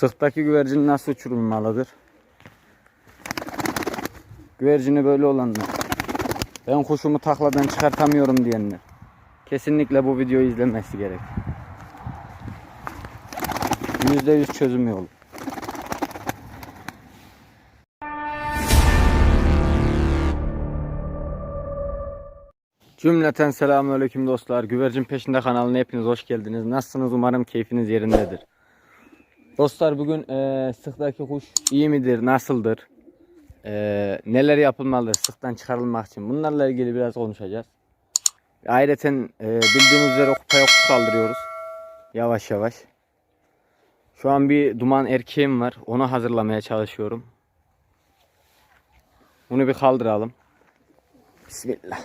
Sıktaki güvercin nasıl uçurulmalıdır? Güvercini böyle olanlar. Ben kuşumu takladan çıkartamıyorum diyenler. Kesinlikle bu videoyu izlemesi gerek. %100 çözüm yolu. Cümleten selamünaleyküm dostlar. Güvercin Peşinde kanalına hepiniz hoş geldiniz. Nasılsınız? Umarım keyfiniz yerindedir. Dostlar bugün eee sıktaki kuş iyi midir? Nasıldır? Eee, neler yapılmalıdır sıktan çıkarılmak için? Bunlarla ilgili biraz konuşacağız. Ayrıca bildiğiniz üzere kupaya kuş kaldırıyoruz. Yavaş yavaş. Şu an bir duman erkeğim var. Onu hazırlamaya çalışıyorum. Bunu bir kaldıralım. Bismillah.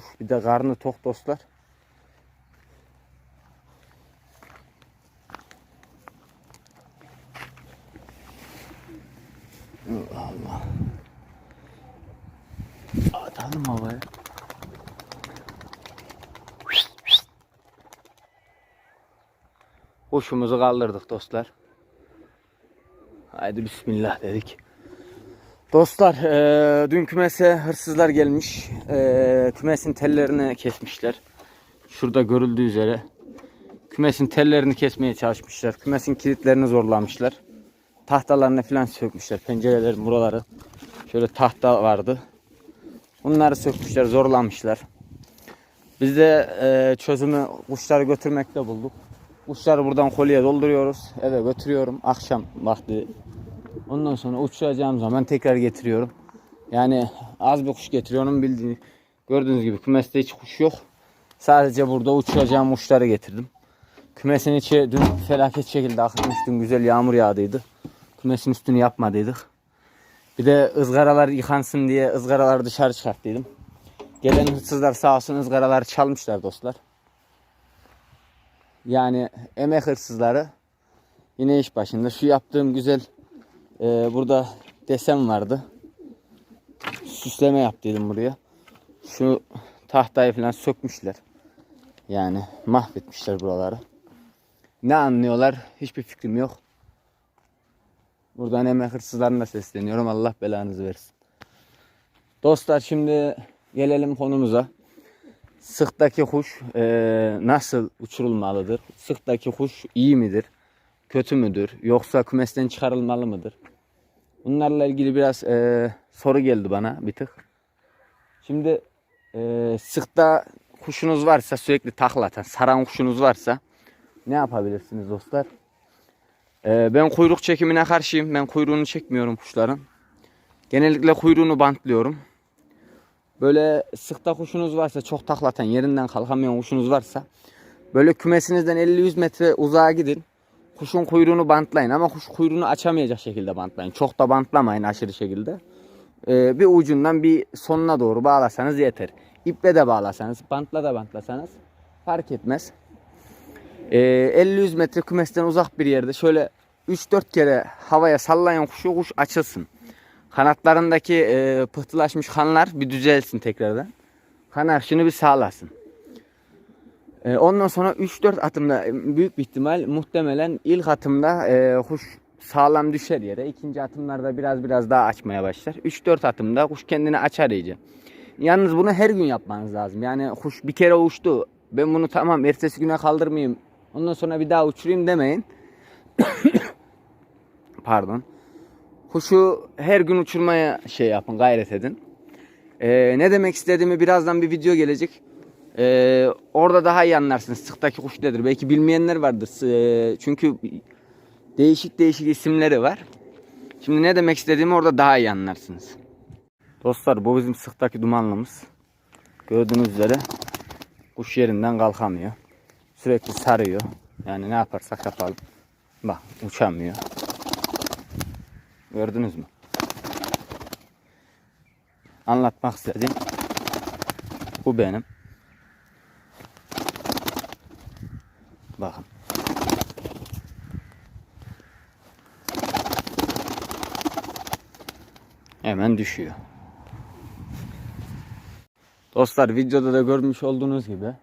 Kuş bir de karnı tok dostlar. Allah. Atalım havaya. Kuşumuzu kaldırdık dostlar. Haydi bismillah dedik. Dostlar eee dün kümese hırsızlar gelmiş. Eee kümesin tellerini kesmişler. Şurada görüldüğü üzere. Kümesin tellerini kesmeye çalışmışlar. Kümesin kilitlerini zorlamışlar. Tahtalarını falan sökmüşler. Pencerelerin buraları. Şöyle tahta vardı. Bunları sökmüşler, zorlamışlar. Biz de eee, çözümü kuşları götürmekte bulduk. Kuşları buradan kolye dolduruyoruz. Eve götürüyorum. Akşam vakti Ondan sonra uçuracağım zaman tekrar getiriyorum. Yani az bir kuş getiriyorum bildiğiniz. Gördüğünüz gibi kümeste hiç kuş yok. Sadece burada uçuracağım kuşları getirdim. Kümesin içi dün felaket şekilde akıtmış. Dün güzel yağmur yağdıydı. Kümesin üstünü yapmadıydık. Bir de ızgaralar yıkansın diye ızgaraları dışarı çıkarttıydım. Gelen hırsızlar sağ olsun ızgaraları çalmışlar dostlar. Yani emek hırsızları yine iş başında. Şu yaptığım güzel ee, burada desen vardı. Süsleme yaptıydım buraya. Şu tahtayı falan sökmüşler. Yani mahvetmişler buraları. Ne anlıyorlar hiçbir fikrim yok. Buradan emek hırsızlarına sesleniyorum. Allah belanızı versin. Dostlar şimdi gelelim konumuza. Sıktaki kuş eee, nasıl uçurulmalıdır? Sıktaki kuş iyi midir? Kötü müdür? Yoksa kümesten çıkarılmalı mıdır? Bunlarla ilgili biraz eee, soru geldi bana bir tık. Şimdi eee sıkta kuşunuz varsa sürekli taklatan, saran kuşunuz varsa ne yapabilirsiniz dostlar? Eee, ben kuyruk çekimine karşıyım. Ben kuyruğunu çekmiyorum kuşların. Genellikle kuyruğunu bantlıyorum. Böyle sıkta kuşunuz varsa çok taklatan yerinden kalkamayan kuşunuz varsa böyle kümesinizden 50-100 metre uzağa gidin. Kuşun kuyruğunu bantlayın ama kuş kuyruğunu açamayacak şekilde bantlayın. Çok da bantlamayın aşırı şekilde. Ee, bir ucundan bir sonuna doğru bağlasanız yeter. İple de bağlasanız, bantla da bantlasanız fark etmez. Ee, 50-100 metre kümesten uzak bir yerde şöyle 3-4 kere havaya sallayan kuşu kuş açılsın. Kanatlarındaki e, pıhtılaşmış kanlar bir düzelsin tekrardan. Kan akışını bir sağlasın. E, ondan sonra 3-4 atımda e, büyük bir ihtimal muhtemelen ilk atımda e, kuş sağlam düşer yere. İkinci atımlarda biraz biraz daha açmaya başlar. 3-4 atımda kuş kendini açar iyice. Yalnız bunu her gün yapmanız lazım. Yani kuş bir kere uçtu. Ben bunu tamam ertesi güne kaldırmayayım. Ondan sonra bir daha uçurayım demeyin. Pardon. Kuşu her gün uçurmaya şey yapın, gayret edin. Ee, ne demek istediğimi birazdan bir video gelecek. Ee, orada daha iyi anlarsınız. Sıktaki kuş nedir? Belki bilmeyenler vardır. Ee, çünkü değişik değişik isimleri var. Şimdi ne demek istediğimi orada daha iyi anlarsınız. Dostlar bu bizim sıktaki dumanlımız. Gördüğünüz üzere kuş yerinden kalkamıyor. Sürekli sarıyor. Yani ne yaparsak yapalım. Bak uçamıyor. Gördünüz mü? Anlatmak istediğim bu benim. Bakın. hemen düşüyor. Dostlar videoda da görmüş olduğunuz gibi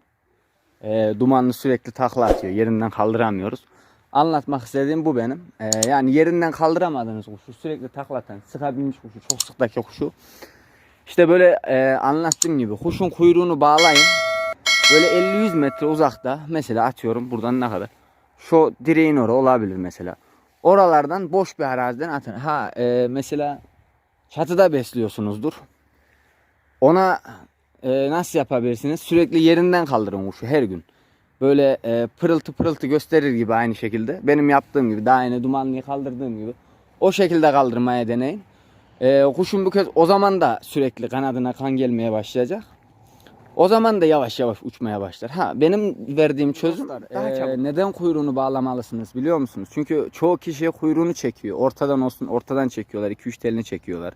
e, dumanlı sürekli takla atıyor. Yerinden kaldıramıyoruz. Anlatmak istediğim bu benim. E, yani yerinden kaldıramadığınız kuşu sürekli taklatan, sıka binmiş kuşu, çok sıktaki kuşu. İşte böyle e, anlattığım gibi kuşun kuyruğunu bağlayın. Böyle 50-100 metre uzakta mesela atıyorum buradan ne kadar. Şu direğin orası olabilir mesela. Oralardan boş bir araziden atın. Ha e, mesela çatıda besliyorsunuzdur. Ona e, nasıl yapabilirsiniz? Sürekli yerinden kaldırın kuşu her gün. Böyle e, pırıltı pırıltı gösterir gibi aynı şekilde. Benim yaptığım gibi daha yeni dumanlıyı kaldırdığım gibi. O şekilde kaldırmaya deneyin. E, kuşun bu kez o zaman da sürekli kanadına kan gelmeye başlayacak. O zaman da yavaş yavaş uçmaya başlar. Ha benim verdiğim çözüm daha e, çabuk. neden kuyruğunu bağlamalısınız biliyor musunuz? Çünkü çoğu kişi kuyruğunu çekiyor. Ortadan olsun ortadan çekiyorlar. 2-3 telini çekiyorlar.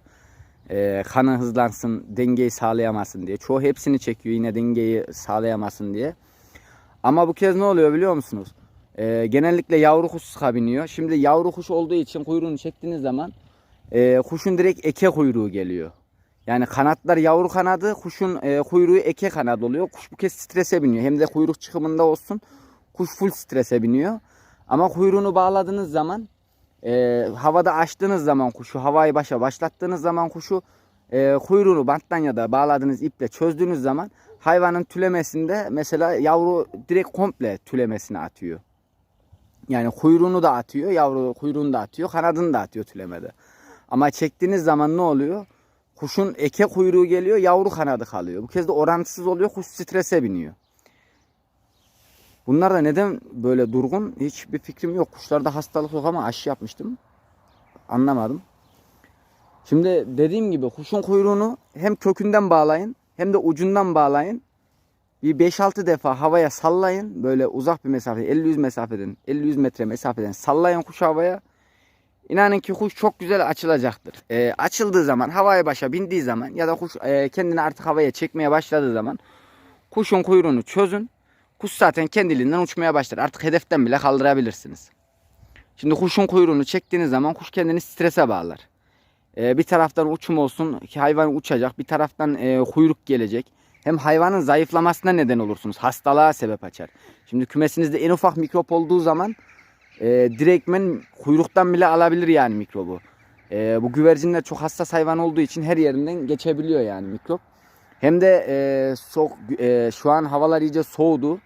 E, kanı hızlansın, dengeyi sağlayamasın diye. Çoğu hepsini çekiyor yine dengeyi sağlayamasın diye. Ama bu kez ne oluyor biliyor musunuz? E, genellikle yavru kuş sıka biniyor. Şimdi yavru kuş olduğu için kuyruğunu çektiğiniz zaman e, kuşun direkt eke kuyruğu geliyor. Yani kanatlar yavru kanadı, kuşun e, kuyruğu eke kanat oluyor. Kuş bu kez strese biniyor. Hem de kuyruk çıkımında olsun. Kuş full strese biniyor. Ama kuyruğunu bağladığınız zaman e, havada açtığınız zaman kuşu, havayı başa başlattığınız zaman kuşu e, kuyruğunu banttan ya da bağladığınız iple çözdüğünüz zaman hayvanın tülemesinde mesela yavru direkt komple tülemesine atıyor. Yani kuyruğunu da atıyor, yavru kuyruğunu da atıyor, kanadını da atıyor tülemede. Ama çektiğiniz zaman ne oluyor? Kuşun eke kuyruğu geliyor, yavru kanadı kalıyor. Bu kez de orantısız oluyor, kuş strese biniyor. Bunlar da neden böyle durgun? Hiçbir fikrim yok. Kuşlarda hastalık yok ama aşı yapmıştım. Anlamadım. Şimdi dediğim gibi kuşun kuyruğunu hem kökünden bağlayın hem de ucundan bağlayın. Bir 5-6 defa havaya sallayın. Böyle uzak bir mesafe 50-100 mesafeden 50-100 metre mesafeden sallayın kuş havaya. İnanın ki kuş çok güzel açılacaktır. Ee, açıldığı zaman havaya başa bindiği zaman ya da kuş e, kendini artık havaya çekmeye başladığı zaman kuşun kuyruğunu çözün. Kuş zaten kendiliğinden uçmaya başlar. Artık hedeften bile kaldırabilirsiniz. Şimdi kuşun kuyruğunu çektiğiniz zaman kuş kendini strese bağlar. Ee, bir taraftan uçum olsun ki hayvan uçacak. Bir taraftan e, kuyruk gelecek. Hem hayvanın zayıflamasına neden olursunuz. Hastalığa sebep açar. Şimdi kümesinizde en ufak mikrop olduğu zaman e, direktmen kuyruktan bile alabilir yani mikrobu. E, bu güvercinler çok hassas hayvan olduğu için her yerinden geçebiliyor yani mikrop. Hem de e, soğuk, e, şu an havalar iyice soğudu.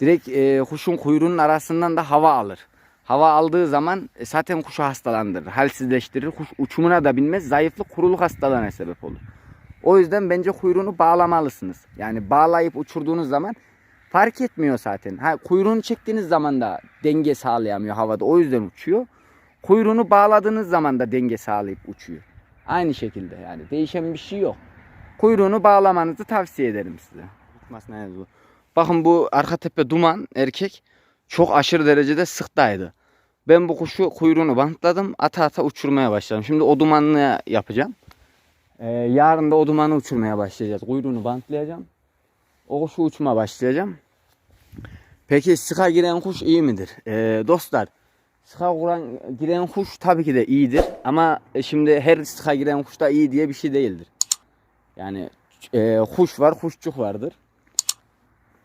Direkt e, kuşun kuyruğunun arasından da hava alır. Hava aldığı zaman e, zaten kuşu hastalandırır, halsizleştirir. Kuş uçumuna da binmez, zayıflık, kuruluk hastalığına sebep olur. O yüzden bence kuyruğunu bağlamalısınız. Yani bağlayıp uçurduğunuz zaman fark etmiyor zaten. Ha, kuyruğunu çektiğiniz zaman da denge sağlayamıyor havada. O yüzden uçuyor. Kuyruğunu bağladığınız zaman da denge sağlayıp uçuyor. Aynı şekilde yani. Değişen bir şey yok. Kuyruğunu bağlamanızı tavsiye ederim size. Tutmasına bu. Bakın bu arka tepe duman erkek çok aşırı derecede sıktaydı. Ben bu kuşu kuyruğunu bantladım. Ata ata uçurmaya başladım. Şimdi o dumanlı yapacağım. Ee, yarın da o dumanı uçurmaya başlayacağız. Kuyruğunu bantlayacağım. O kuşu uçmaya başlayacağım. Peki sıka giren kuş iyi midir? Ee, dostlar sıka kuran, giren kuş tabii ki de iyidir. Ama e, şimdi her sıka giren kuş da iyi diye bir şey değildir. Yani e, kuş var, kuşçuk vardır.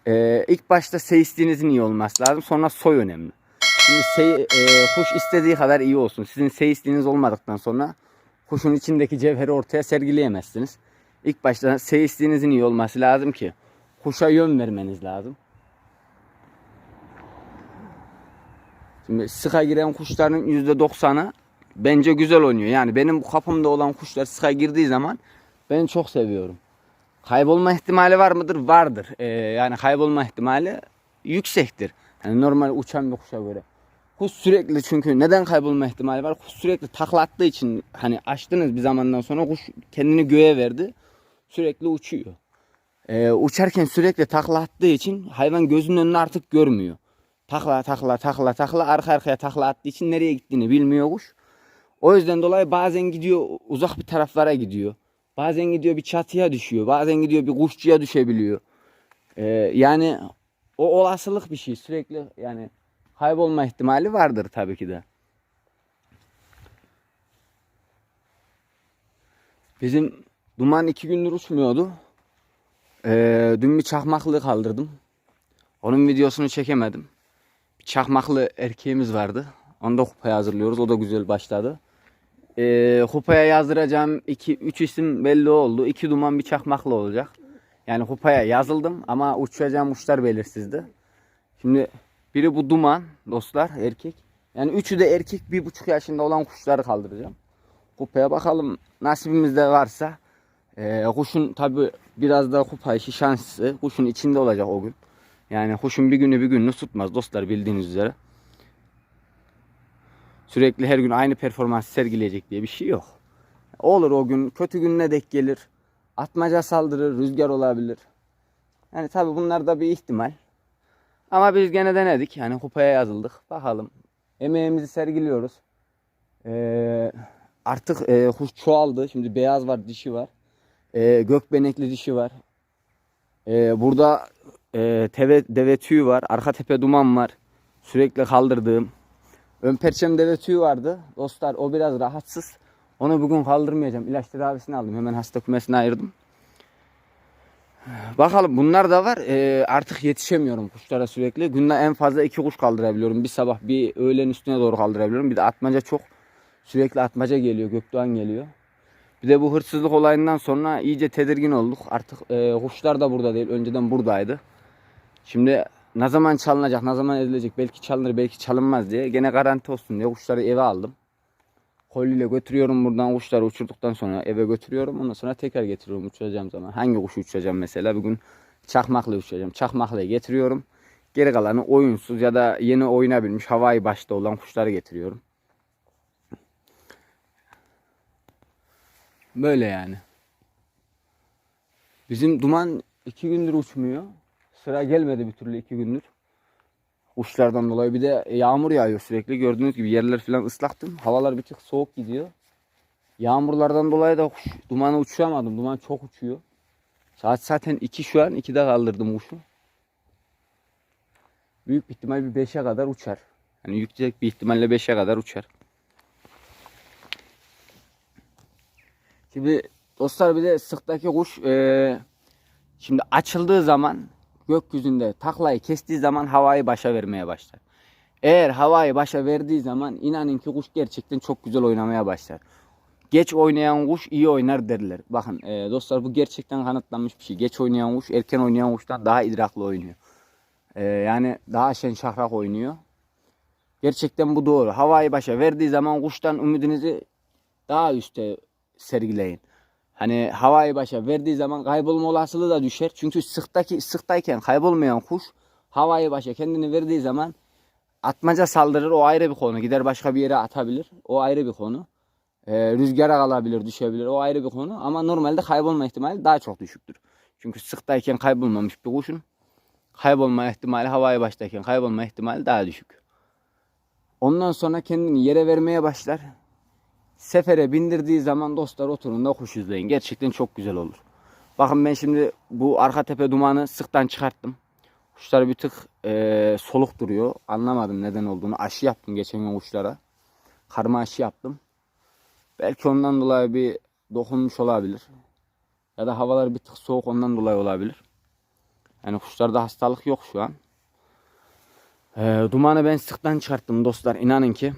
E, ilk başta seyisliğinizin iyi olması lazım. Sonra soy önemli. Şimdi sey, e, kuş istediği kadar iyi olsun. Sizin seyisliğiniz olmadıktan sonra kuşun içindeki cevheri ortaya sergileyemezsiniz. İlk başta seyisliğinizin iyi olması lazım ki kuşa yön vermeniz lazım. Şimdi sıka giren kuşların %90'ı bence güzel oynuyor. Yani benim kapımda olan kuşlar sıka girdiği zaman ben çok seviyorum. Kaybolma ihtimali var mıdır? Vardır. Ee, yani kaybolma ihtimali yüksektir. Yani normal uçan bir kuşa göre. Kuş sürekli çünkü neden kaybolma ihtimali var? Kuş sürekli takla attığı için hani açtınız bir zamandan sonra kuş kendini göğe verdi. Sürekli uçuyor. Ee, uçarken sürekli takla attığı için hayvan gözünün önünü artık görmüyor. Takla takla takla takla arka arkaya takla attığı için nereye gittiğini bilmiyor kuş. O yüzden dolayı bazen gidiyor uzak bir taraflara gidiyor. Bazen gidiyor bir çatıya düşüyor. Bazen gidiyor bir kuşçuya düşebiliyor. Ee, yani o olasılık bir şey. Sürekli yani kaybolma ihtimali vardır tabii ki de. Bizim duman iki gündür uçmuyordu. Ee, dün bir çakmaklı kaldırdım. Onun videosunu çekemedim. Çakmaklı erkeğimiz vardı. Onu da kupaya hazırlıyoruz. O da güzel başladı. Ee, kupaya yazdıracağım 2-3 isim belli oldu. İki duman bir çakmaklı olacak. Yani kupaya yazıldım ama uçacağım uçlar belirsizdi. Şimdi biri bu duman dostlar erkek. Yani üçü de erkek bir buçuk yaşında olan kuşları kaldıracağım. Kupaya bakalım nasibimizde varsa. Ee, kuşun tabi biraz da kupa işi şanslı. Kuşun içinde olacak o gün. Yani kuşun bir günü bir gününü tutmaz dostlar bildiğiniz üzere. Sürekli her gün aynı performans sergileyecek diye bir şey yok. Olur o gün kötü gününe dek gelir. Atmaca saldırır, rüzgar olabilir. Yani tabi bunlar da bir ihtimal. Ama biz gene denedik. Yani kupaya yazıldık. Bakalım. Emeğimizi sergiliyoruz. Ee, artık e, kuş çoğaldı. Şimdi beyaz var, dişi var. Ee, gökbenekli dişi var. Ee, burada e, teve, deve tüyü var. Arka tepe duman var. Sürekli kaldırdığım. Ön perçem deve tüyü vardı. Dostlar o biraz rahatsız. Onu bugün kaldırmayacağım. İlaç tedavisini aldım. Hemen hasta kümesine ayırdım. Bakalım bunlar da var. Ee, artık yetişemiyorum kuşlara sürekli. Günde en fazla iki kuş kaldırabiliyorum. Bir sabah bir öğlen üstüne doğru kaldırabiliyorum. Bir de atmaca çok. Sürekli atmaca geliyor. Gökdoğan geliyor. Bir de bu hırsızlık olayından sonra iyice tedirgin olduk. Artık e, kuşlar da burada değil. Önceden buradaydı. Şimdi ne zaman çalınacak, ne zaman edilecek, belki çalınır, belki çalınmaz diye gene garanti olsun diye kuşları eve aldım. Kolyeyle götürüyorum buradan kuşları uçurduktan sonra eve götürüyorum. Ondan sonra tekrar getiriyorum uçuracağım zaman. Hangi kuşu uçuracağım mesela? Bugün çakmaklı uçuracağım. Çakmaklıyı getiriyorum. Geri kalanı oyunsuz ya da yeni oyuna binmiş havai başta olan kuşları getiriyorum. Böyle yani. Bizim duman iki gündür uçmuyor. Sıra gelmedi bir türlü iki gündür. Uçlardan dolayı bir de yağmur yağıyor sürekli. Gördüğünüz gibi yerler falan ıslaktım. Havalar bir tık soğuk gidiyor. Yağmurlardan dolayı da kuş, dumanı uçuramadım. Duman çok uçuyor. Saat zaten 2 şu an. 2'de kaldırdım kuşu. Büyük bir ihtimal bir 5'e kadar uçar. Yani yüksek bir ihtimalle 5'e kadar uçar. Şimdi dostlar bir de sıktaki kuş eee, şimdi açıldığı zaman gökyüzünde taklayı kestiği zaman havayı başa vermeye başlar. Eğer havayı başa verdiği zaman inanın ki kuş gerçekten çok güzel oynamaya başlar. Geç oynayan kuş iyi oynar derler. Bakın eee, dostlar bu gerçekten kanıtlanmış bir şey. Geç oynayan kuş erken oynayan kuştan daha idraklı oynuyor. Eee, yani daha şen şahrak oynuyor. Gerçekten bu doğru. Havayı başa verdiği zaman kuştan ümidinizi daha üste sergileyin. Hani havayı başa verdiği zaman kaybolma olasılığı da düşer. Çünkü sıktaki sıktayken kaybolmayan kuş havayı başa kendini verdiği zaman atmaca saldırır. O ayrı bir konu. Gider başka bir yere atabilir. O ayrı bir konu. Ee, rüzgara kalabilir, düşebilir. O ayrı bir konu. Ama normalde kaybolma ihtimali daha çok düşüktür. Çünkü sıktayken kaybolmamış bir kuşun kaybolma ihtimali havayı baştayken kaybolma ihtimali daha düşük. Ondan sonra kendini yere vermeye başlar. Sefere bindirdiği zaman dostlar oturun da kuş izleyin. Gerçekten çok güzel olur. Bakın ben şimdi bu arka tepe dumanı sıktan çıkarttım. Kuşlar bir tık eee, soluk duruyor. Anlamadım neden olduğunu. Aşı yaptım geçen gün kuşlara. Karma aşı yaptım. Belki ondan dolayı bir dokunmuş olabilir. Ya da havalar bir tık soğuk ondan dolayı olabilir. Yani kuşlarda hastalık yok şu an. Eee, dumanı ben sıktan çıkarttım dostlar. İnanın ki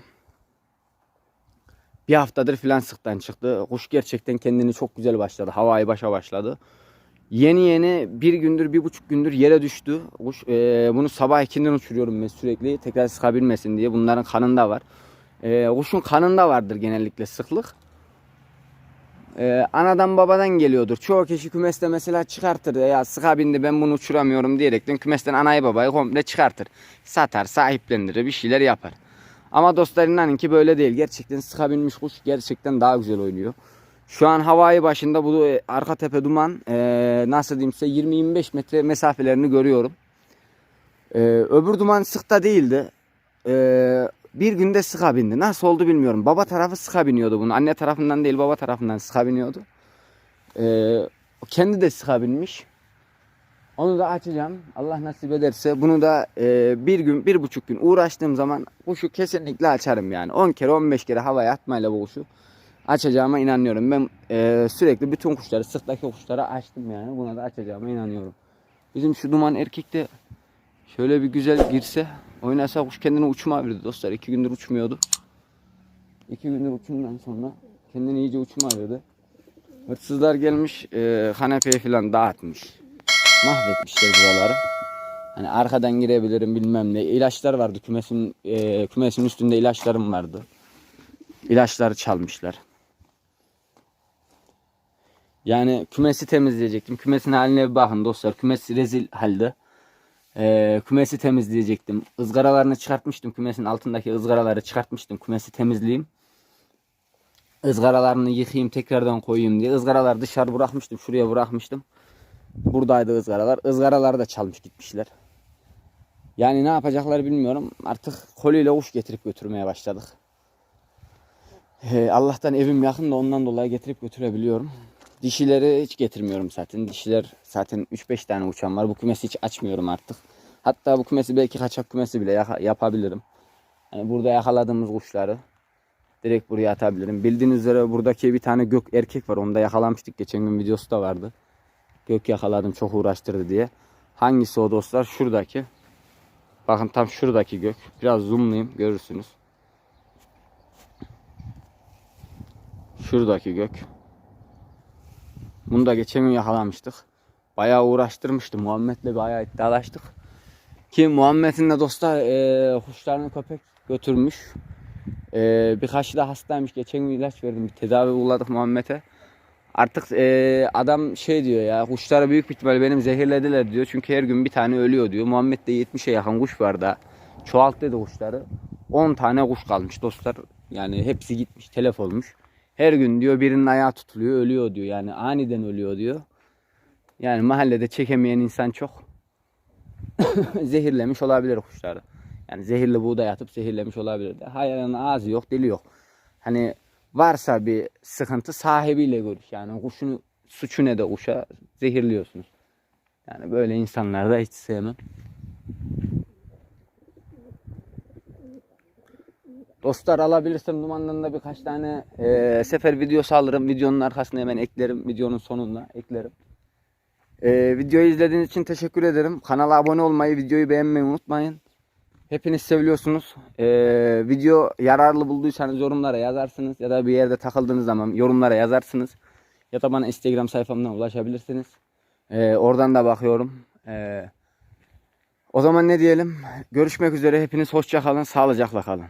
bir haftadır filan sıktan çıktı. Kuş gerçekten kendini çok güzel başladı. Havayı başa başladı. Yeni yeni bir gündür, bir buçuk gündür yere düştü. Kuş, e, bunu sabah ikinden uçuruyorum ben sürekli. Tekrar sıkabilmesin diye. Bunların kanında var. E, kuşun kanında vardır genellikle sıklık. E, anadan babadan geliyordur. Çoğu kişi kümeste mesela çıkartır. Ya sıka bindi ben bunu uçuramıyorum diyerekten kümesten anayı babayı komple çıkartır. Satar, sahiplendirir, bir şeyler yapar. Ama dostlar inanın böyle değil. Gerçekten sıka binmiş kuş gerçekten daha güzel oynuyor. Şu an havayı başında bu e, arka tepe duman e, nasıl diyeyim size 20-25 metre mesafelerini görüyorum. E, öbür duman sıkta değildi. E, bir günde sıka bindi. Nasıl oldu bilmiyorum. Baba tarafı sıka biniyordu bunu. Anne tarafından değil baba tarafından sıka biniyordu. E, kendi de sıka binmiş. Onu da açacağım. Allah nasip ederse bunu da e, bir gün, bir buçuk gün uğraştığım zaman kuşu kesinlikle açarım yani. 10 kere 15 kere havaya atmayla bu kuşu açacağıma inanıyorum. Ben e, sürekli bütün kuşları, sıktaki kuşları açtım yani. Buna da açacağıma inanıyorum. Bizim şu duman erkek de şöyle bir güzel girse oynasa kuş kendini uçuma verdi dostlar. İki gündür uçmuyordu. İki gündür uçumdan sonra kendini iyice uçuma verdi. Hırsızlar gelmiş e, kanepeyi falan dağıtmış. Mahvetmişler buraları. Hani arkadan girebilirim bilmem ne. İlaçlar vardı kümesin e, kümesin üstünde ilaçlarım vardı. İlaçları çalmışlar. Yani kümesi temizleyecektim. Kümesin haline bir bakın dostlar. Kümes rezil halde. Ee, kümesi temizleyecektim. Izgaralarını çıkartmıştım. Kümesin altındaki ızgaraları çıkartmıştım. Kümesi temizleyeyim. Izgaralarını yıkayayım tekrardan koyayım diye. Izgaraları dışarı bırakmıştım. Şuraya bırakmıştım. Buradaydı ızgaralar. Izgaraları da çalmış gitmişler. Yani ne yapacaklar bilmiyorum. Artık koliyle kuş getirip götürmeye başladık. Ee, Allah'tan evim yakın da ondan dolayı getirip götürebiliyorum. Dişileri hiç getirmiyorum zaten. Dişiler zaten 3-5 tane uçan var. Bu kümesi hiç açmıyorum artık. Hatta bu kümesi belki kaçak kümesi bile yapabilirim. Yani burada yakaladığımız kuşları direkt buraya atabilirim. Bildiğiniz üzere buradaki bir tane gök erkek var. Onu da yakalamıştık. Geçen gün videosu da vardı. Gök yakaladım çok uğraştırdı diye. Hangisi o dostlar? Şuradaki. Bakın tam şuradaki gök. Biraz zoomlayayım görürsünüz. Şuradaki gök. Bunu da geçen gün yakalamıştık. Bayağı uğraştırmıştı. Muhammed'le bayağı iddialaştık. Ki Muhammed'in de dostlar eee kuşlarını köpek götürmüş. Eee birkaç da hastaymış. Geçen gün ilaç verdim. Bir tedavi uyguladık Muhammed'e. Artık eee, adam şey diyor ya kuşları büyük ihtimal benim zehirlediler diyor. Çünkü her gün bir tane ölüyor diyor. Muhammed'de 70'e yakın kuş var da. Çoğalt dedi kuşları. 10 tane kuş kalmış dostlar. Yani hepsi gitmiş telef olmuş. Her gün diyor birinin ayağı tutuluyor ölüyor diyor. Yani aniden ölüyor diyor. Yani mahallede çekemeyen insan çok. zehirlemiş olabilir kuşları. Yani zehirli buğday atıp zehirlemiş olabilir. Hayvanın ağzı yok, dili yok. Hani varsa bir sıkıntı sahibiyle görüş. Yani kuşun suçu ne de kuşa zehirliyorsunuz. Yani böyle insanları da hiç sevmem. Dostlar alabilirsem dumandan da birkaç tane eee, sefer videosu alırım. Videonun arkasına hemen eklerim. Videonun sonunda eklerim. Eee, videoyu izlediğiniz için teşekkür ederim. Kanala abone olmayı, videoyu beğenmeyi unutmayın. Hepiniz seviyorsunuz. Eee, video yararlı bulduysanız yorumlara yazarsınız. Ya da bir yerde takıldığınız zaman yorumlara yazarsınız. Ya da bana Instagram sayfamdan ulaşabilirsiniz. Eee, oradan da bakıyorum. Eee, o zaman ne diyelim? Görüşmek üzere. Hepiniz hoşça kalın. Sağlıcakla kalın.